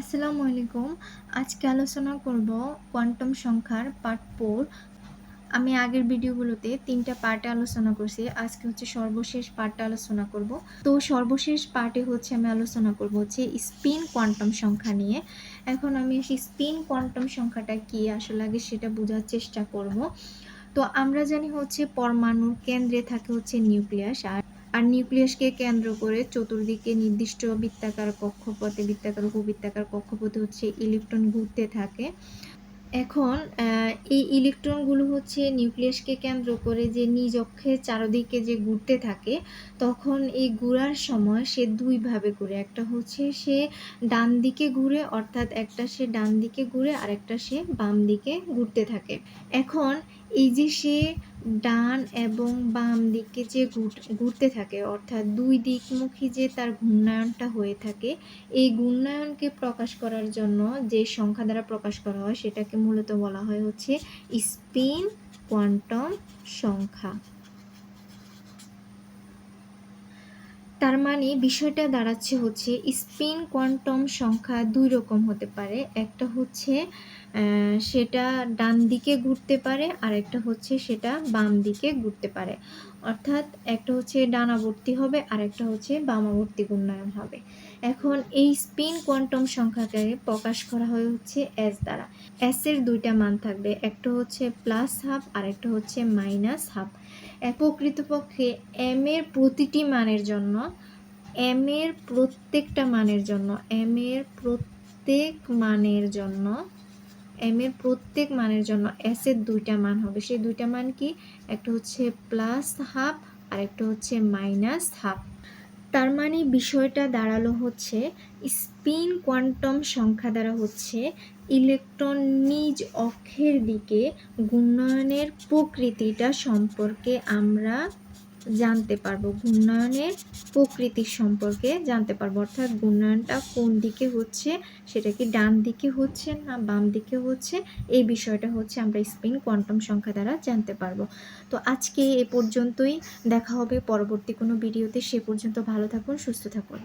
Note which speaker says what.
Speaker 1: আসসালামু আলাইকুম। আজকে আলোচনা করব কোয়ান্টাম সংখ্যার পার্ট ফোর। আমি আগের ভিডিওগুলোতে তিনটা পার্টে আলোচনা করছি। আজকে হচ্ছে সর্বশেষ পার্টটা আলোচনা করব। তো সর্বশেষ পার্টে হচ্ছে আমি আলোচনা করব হচ্ছে স্পিন কোয়ান্টাম সংখ্যা নিয়ে। এখন আমি সেই স্পিন কোয়ান্টাম সংখ্যাটা কি আসলে আগে সেটা বোঝার চেষ্টা করব। তো আমরা জানি হচ্ছে পরমাণুর কেন্দ্রে থাকে হচ্ছে নিউক্লিয়াস আর আর নিউক্লিয়াসকে কেন্দ্র করে চতুর্দিকে নির্দিষ্ট বৃত্তাকার কক্ষপথে, বৃত্তাকার উপবৃত্তাকার কক্ষপথে হচ্ছে ইলেকট্রন ঘুরতে থাকে। এখন এই ইলেকট্রনগুলো হচ্ছে নিউক্লিয়াসকে কেন্দ্র করে যে নিজ অক্ষে চারদিকে যে ঘুরতে থাকে, তখন এই ঘুরার সময় সে দুইভাবে ঘুরে। একটা হচ্ছে সে ডান দিকে ঘুরে, অর্থাৎ একটা সে ডান দিকে ঘুরে আর একটা সে বাম দিকে ঘুরতে থাকে। এখন এই যে সে ডান এবং বাম দিকে যে ঘুরতে থাকে, অর্থাৎ দুই দিকমুখী যে তার ঘূর্ণায়নটা হয়ে থাকে, এই ঘূর্ণায়নকে প্রকাশ করার জন্য যে সংখ্যা দ্বারা প্রকাশ করা হয়, সেটাকে মূলত বলা হয় হচ্ছে স্পিন কোয়ান্টাম সংখ্যা। তার মানে বিষয়টা দাঁড়াচ্ছে হচ্ছে স্পিন কোয়ান্টাম সংখ্যা দুই রকম হতে পারে। একটা হচ্ছে সেটা ডান দিকে ঘুরতে পারে আর একটা হচ্ছে সেটা বাম দিকে ঘুরতে পারে। অর্থাৎ একটা হচ্ছে ডানাবর্তী হবে আর একটা হচ্ছে বামাবর্তী ঘূর্ণায়ন হবে। এখন এই স্পিন কোয়ান্টাম সংখ্যাকে প্রকাশ করা হয় হচ্ছে এস দ্বারা। এস এর দুইটা মান থাকবে, একটা হচ্ছে প্লাস হাফ আর একটা হচ্ছে মাইনাস হাফ। প্রকৃতপক্ষে এম এর প্রতিটি মানের জন্য এম এর প্রত্যেকটা মানের জন্য এম এর প্রত্যেক মানের জন্য এম এর প্রত্যেক মানের জন্য এস এর দুইটা মান হবে। সেই দুইটা মান কি? একটা হচ্ছে প্লাস হাফ আর একটা হচ্ছে মাইনাস হাফ তার মানে বিষয়টা দাঁড়াল হচ্ছে স্পিন কোয়ান্টাম সংখ্যা দ্বারা হচ্ছে ইলেকট্রন নিজ অক্ষের দিকে ঘূর্ণয়নের প্রকৃতিটা সম্পর্কে আমরা জানতে পারব। ঘূর্ণায়নের প্রকৃতির সম্পর্কে জানতে পারব। অর্থাৎ ঘূর্ণায়নটা কোন দিকে হচ্ছে, সেটা কি ডান দিকে হচ্ছে না বাম দিকে হচ্ছে? এই বিষয়টা হচ্ছে আমরা স্পিন কোয়ান্টাম সংখ্যা দ্বারা জানতে পারব। তো আজকে এ পর্যন্তই। দেখা হবে পরবর্তী কোনো ভিডিওতে। সে পর্যন্ত ভালো থাকুন, সুস্থ থাকুন।